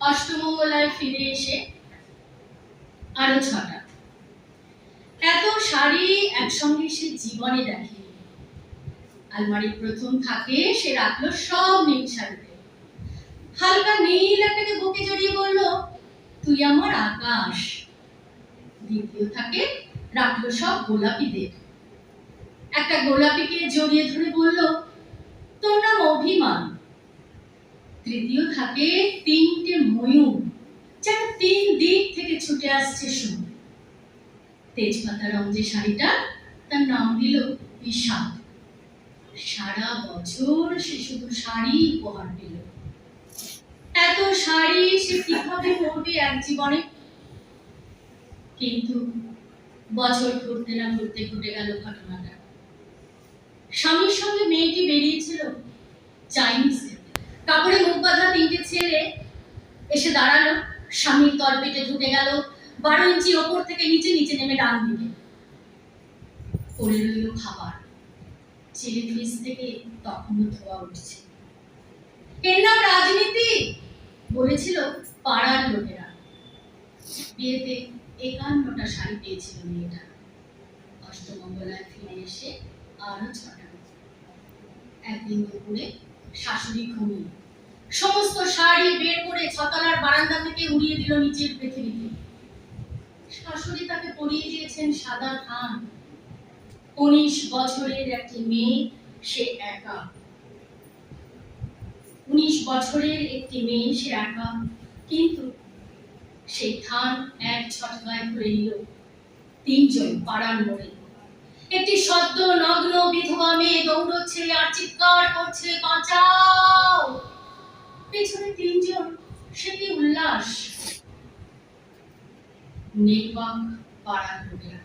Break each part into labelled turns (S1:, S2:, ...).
S1: অষ্টমঙ্গলায় ফিরে এসে আরও ছটা। এত শাড়ি একসঙ্গে সে জীবনে দেখে। আলমারির প্রথম থাকে, সে রাখল সব নীল শাড়িতে। হালকা নীল একটাকে বুকে জড়িয়ে বলল, তুই আমার আকাশ। দ্বিতীয় থাকে, রাখল সব গোলাপিদের। একটা গোলাপিকে জড়িয়ে ধরে বলল, তোর নাম অভিমান। তৃতীয় থাকে, তিনটে ময়ূর যেন তিন দিক থেকে ছুটে আসছে সুর তেজপাতা রং যে শাড়িটা, তার নাম দিল বিষাদ সারা বছর সে শুধু শাড়ি উপহার পেল এত শাড়ি সে কীভাবে পরবে এক জীবনে? কিন্তু বছর ঘুরতে না ঘুরতে ঘটে গেল ঘটনাটা। স্বামীর সঙ্গে মেয়েটি বেরিয়েছিল চাইনিজ কাপড়ে মুখ বাঁধা তিনটে ছেলে এসে দাঁড়াল। স্বামীর তলপেটে ঢুকে গেল। বারো ইঞ্চি ওপর থেকে নিচে নিচে নেমে ডান দিকে। রইল খাবার। ছেলে ফ্রিজ থেকে তখনও ধোয়া উঠছে। এর নাম রাজনীতি, বলেছিল পাড়ার লোকেরা। বিয়েতে একান্নটা শাড়ি পেয়েছিল মেয়েটা। অষ্টমঙ্গলায় ফিরে এসে আরও ছটা। একদিন দুপুরে শাশুড়ি ঘুমিয়ে সমস্ত শাড়ি বের করে ছতলার বারান্দা থেকে উড়িয়ে দিল নিচের পৃথিবীতে। শাশুড়ি তাকে পরিয়ে দিয়েছেন সাদা থান উনিশ বছরের একটি মেয়ে, সে একা। উনিশ বছরের একটি মেয়ে, সে একা। কিন্তু সেই থান এক ছটকায় করে নিল। তিনজন পাড়ার মোড়ে। একটি সদ্য নগ্ন বিধবা মেয়ে দৌড়চ্ছে আর চিৎকার করছে, বাঁচাও! পেছনে তিনজন, সে কি উল্লাস? নির্বাক পাড়ার লোকেরা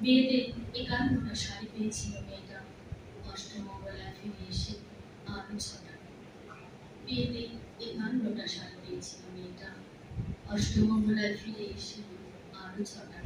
S1: বিয়েতে একান্নটা শাড়ি পেয়েছিল মেয়েটা। অষ্টমঙ্গলায় ফিরে এসে আরও ছটা বিয়েতে একান্নটা শাড়ি পেয়েছিল মেয়েটা। অষ্টমঙ্গলায় ফিরে এসে আরও ছটা